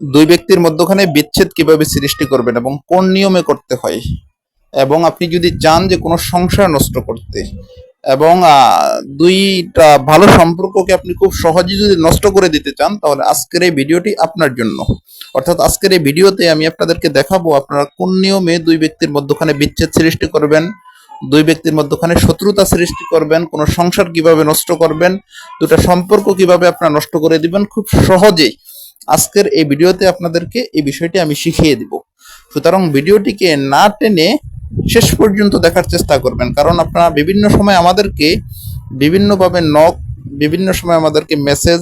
দুই ব্যক্তির মধ্যখানে বিচ্ছেদ কীভাবে সৃষ্টি করবেন এবং কোন নিয়মে করতে হয়? এবং আপনি যদি চান যে কোনো সংসার নষ্ট করতে, এবং দুইটা ভালো সম্পর্ককে আপনি খুব সহজে যদি নষ্ট করে দিতে চান, তাহলে আজকের এই ভিডিওটি আপনার জন্য। অর্থাৎ আজকের এই ভিডিওতে আমি আপনাদেরকে দেখাবো আপনারা কোন নিয়মে দুই ব্যক্তির মধ্যখানে বিচ্ছেদ সৃষ্টি করবেন, দুই ব্যক্তির মধ্যখানে শত্রুতা সৃষ্টি করবেন, কোনো সংসার কীভাবে নষ্ট করবেন, দুটা সম্পর্ক কীভাবে আপনারা নষ্ট করে দিবেন, খুব সহজেই আজকের এই ভিডিওতে আপনাদেরকে এই বিষয়টি আমি শিখিয়ে দিব। সুতরাং ভিডিওটিকে না টেনে শেষ পর্যন্ত দেখার চেষ্টা করবেন, কারণ আপনারা বিভিন্ন সময় আমাদেরকে বিভিন্নভাবে নক, বিভিন্ন সময় আমাদেরকে মেসেজ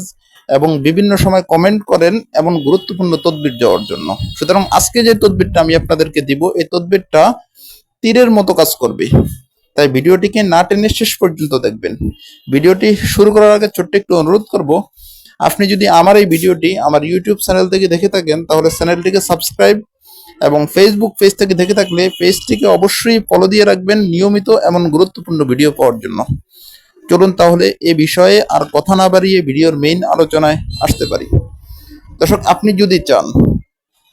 এবং বিভিন্ন সময় কমেন্ট করেন এমন গুরুত্বপূর্ণ তদবির যাওয়ার জন্য। সুতরাং আজকে যে তদবিরটা আমি আপনাদেরকে দিব, এই তদবিরটা তীরের মতো কাজ করবে। তাই ভিডিওটিকে না টেনে শেষ পর্যন্ত দেখবেন। ভিডিওটি শুরু করার আগে ছোট্ট একটু অনুরোধ করব আপনি যদি আমার এই ভিডিওটি আমার ইউটিউব চ্যানেল থেকে দেখে থাকেন, তাহলে চ্যানেলটিকে সাবস্ক্রাইব এবং ফেসবুক পেজ থেকে দেখে থাকলে পেজটিকে অবশ্যই ফলো দিয়ে রাখবেন নিয়মিত এমন গুরুত্বপূর্ণ ভিডিও পাওয়ার জন্য। চলুন তাহলে এ বিষয়ে আর কথা না বাড়িয়ে ভিডিওর মেইন আলোচনায় আসতে পারি। দর্শক, আপনি যদি চান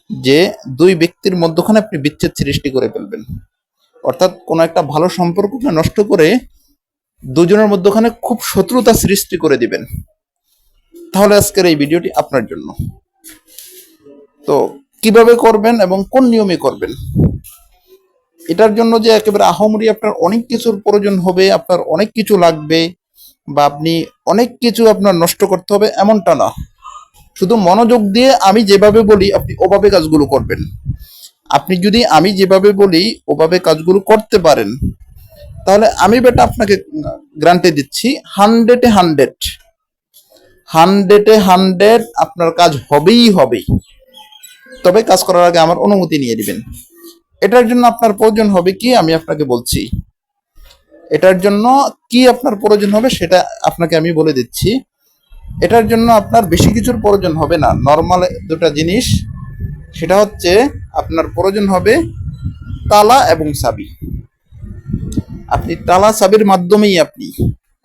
যে দুই ব্যক্তির মধ্যখানে আপনি বিচ্ছেদ সৃষ্টি করে ফেলবেন, অর্থাৎ কোনো একটা ভালো সম্পর্ককে নষ্ট করে দুজনের মধ্যখানে খুব শত্রুতা সৃষ্টি করে দিবেন তাহলে আজকের এই ভিডিওটি আপনার জন্য। তো কীভাবে করবেন এবং কোন নিয়মে করবেন? এটার জন্য যে একেবারে আহমরি আপনার অনেক কিছুর প্রয়োজন হবে, আপনার অনেক কিছু লাগবে বা আপনি অনেক কিছু আপনার নষ্ট করতে হবে এমনটা না। শুধু মনোযোগ দিয়ে আমি যেভাবে বলি, আপনি ওভাবে কাজগুলো করবেন। আপনি যদি আমি যেভাবে বলি, ওভাবে কাজগুলো করতে পারেন, তাহলে আমি বেটা আপনাকে গ্রান্টে দিচ্ছি, হান্ড্রেডে হান্ড্রেড। হান্ড্রেডে হান্ড্রেড আপনার কাজ হবেই হবে। তবে কাজ করার আগে আমার অনুমতি নিয়ে দিবেন এটার জন্য আপনার প্রয়োজন হবে কি? আমি আপনাকে বলছি। এটার জন্য কি আপনার প্রয়োজন হবে সেটা আপনাকে আমি বলে দিচ্ছি। এটার জন্য আপনার বেশি কিছুর প্রয়োজন হবে না। নর্মাল দুটা জিনিস, সেটা হচ্ছে আপনার প্রয়োজন হবে তালা এবং চাবি। আপনি তালা চাবির মাধ্যমেই আপনি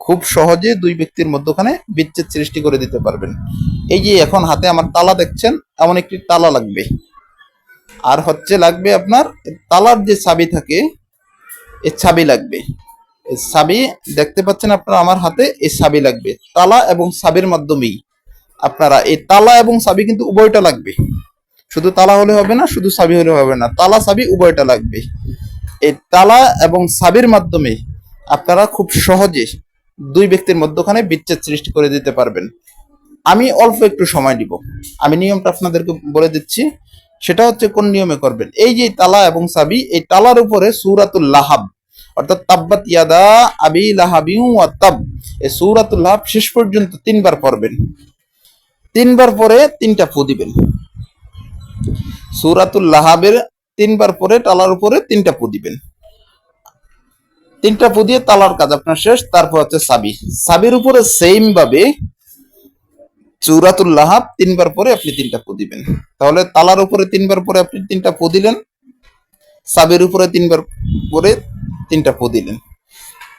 খুব সহজে দুই ব্যক্তির মধ্যখানে বিচ্ছেদ সৃষ্টি করে দিতে পারবেন। এই যে এখন হাতে আমার তালা দেখছেন, এমন একটি তালা লাগবে। আর হচ্ছে লাগবে আপনার তালার যে চাবি থাকে, এই চাবি লাগবে। এই চাবি, দেখতে পাচ্ছেন আপনারা আমার হাতে, এই চাবি লাগবে। তালা এবং চাবির মাধ্যমেই আপনারা, এই তালা এবং চাবি কিন্তু উভয়টা লাগবে। শুধু তালা হলে হবে না, শুধু চাবি হলে হবে না, তালা, চাবি উভয়টা লাগবে। এই তালা এবং চাবির মাধ্যমে আপনারা খুব সহজে দুই ব্যক্তির মধ্যখানে বিচ্ছেদ সৃষ্টি করে দিতে পারবেন। আমি অল্প একটু সময় দিব। আমি নিয়মটা আপনাদেরকে বলে দিচ্ছি। সেটা হচ্ছে কোন নিয়মে করবেন? এই যে তালা এবং সাবি, এই তালার উপরে সুরাতুল লাহাব, অর্থাৎ তাব্বাত ইয়াদা আবি লাহাবিউ তাব, এই সুরাতুল লাহাব শেষ পর্যন্ত তিনবার পড়বেন। তিনবার পরে তিনটা ফু দিবেন। সুরাতুল লাহাবের তিনবার পরে তালার উপরে তিনটা ফু দিবেন। তিনটা ফু দিয়ে তালার কাজ আপনার শেষ, তারপর হচ্ছে সাবি। সাবির উপরে সেম ভাবে চুরাতুল তিনবার পরে আপনি তিনটা ফু দিবেন। তাহলে তালার উপরে তিনবার পরে আপনি তিনটা ফু দিলেন, সাবির উপরে তিনবার পরে তিনটা ফু দিলেন।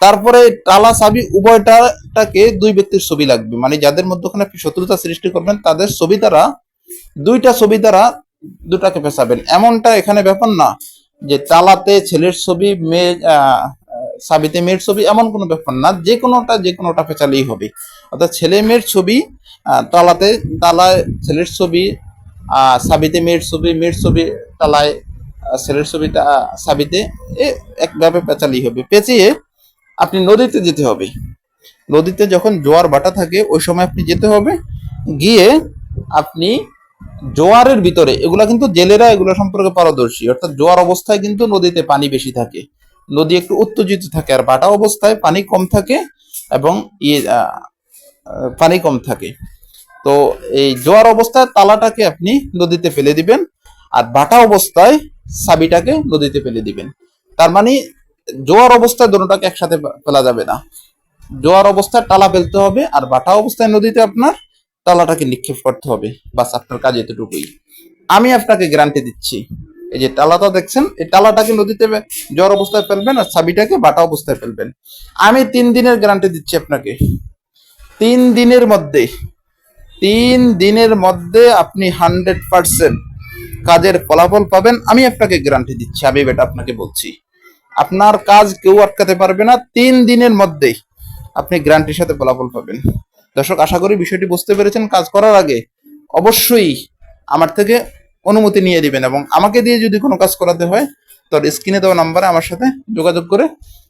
তারপরে টালা সাবি উভয়টাকে দুই ব্যক্তির ছবি লাগবে। মানে যাদের মধ্যখানে আপনি শত্রুতা সৃষ্টি করবেন, তাদের ছবি দ্বারা, দুইটা ছবি দ্বারা দুটাকে পেঁচাবেন এমনটা এখানে ব্যাপার না যে তালাতে ছেলের ছবি, মেয়ে সাবিতে মেয়ের ছবি এমন কোনো ব্যাপার না, যে কোনোটা যে কোনোটা পেঁচালেই হবে। অর্থাৎ ছেলে মেয়ের ছবি তালাতে, তালায় ছেলের ছবি সাবিতে মেয়ের ছবি মেয়ের ছবি তালায় ছেলের ছবিটা সাবিতে, এ একভাবে পেঁচালেই হবে। পেঁচিয়ে আপনি নদীতে যেতে হবে। নদীতে যখন জোয়ার বাটা থাকে, ওই সময় আপনি যেতে হবে। গিয়ে আপনি জোয়ারের ভিতরে, এগুলা কিন্তু জেলেরা এগুলো সম্পর্কে পারদর্শী, অর্থাৎ জোয়ার অবস্থায় কিন্তু নদীতে পানি বেশি থাকে। নদী একটু উত্তেজিত থাকে আর বাটা অবস্থায় পানি কম থাকে এবং ইয়ে পানি কম থাকে। তো এই জোয়ার অবস্থায় তালাটাকে আপনি নদীতে ফেলে দিবেন আর বাটা অবস্থায় সাবিটাকে নদীতে ফেলে দিবেন। তার মানে জোয়ার অবস্থায় দুটোটাকে একসাথে ফেলা যাবে না। জোয়ার অবস্থায় টালা ফেলতে হবে আর বাটা অবস্থায় নদীতে আপনার টালাটাকে নিক্ষেপ করতে হবে। বাস আপনার কাজ এতটুকুই। আমি আপনাকে গ্যারান্টি দিচ্ছি। এই যে টালাটা দেখছেন, এই টালাটাকে নদীতে জোয়ার অবস্থায় ফেলবেন আর চাবিটাকে বাটা অবস্থায় ফেলবেন? আমি তিন দিনের গ্যারান্টি দিচ্ছি আপনাকে। তিন দিনের মধ্যে, তিন দিনের মধ্যে আপনি হান্ড্রেড পার্সেন্ট কাজের ফলাফল পাবেন। আমি আপনাকে গ্যারান্টি দিচ্ছি, আমি বেটা আপনাকে বলছি। আপনার কাজ কেউ আটকাতে পারবে না। তিন দিনের মধ্যেই আপনি গ্যারান্টির সাথে ফলাফল পাবেন। দর্শক, আশা করি বিষয়টি বুঝতে পেরেছেন কাজ করার আগে। অবশ্যই আমার থেকে অনুমতি নিয়ে দিবেন এবং আমাকে দিয়ে যদি কোনো কাজ করাতে হয়, তো স্ক্রিনে দেওয়া নাম্বারে আমার সাথে যোগাযোগ করে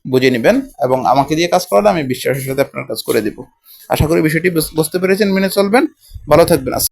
বুঝে নেবেন এবং আমাকে দিয়ে কাজ করালে আমি বিশ্বাসের সাথে আপনার কাজ করে দেব। আশা করি বিষয়টি বুঝ- বুঝতে পেরেছেন, মেনে চলবেন। ভালো থাকবেন।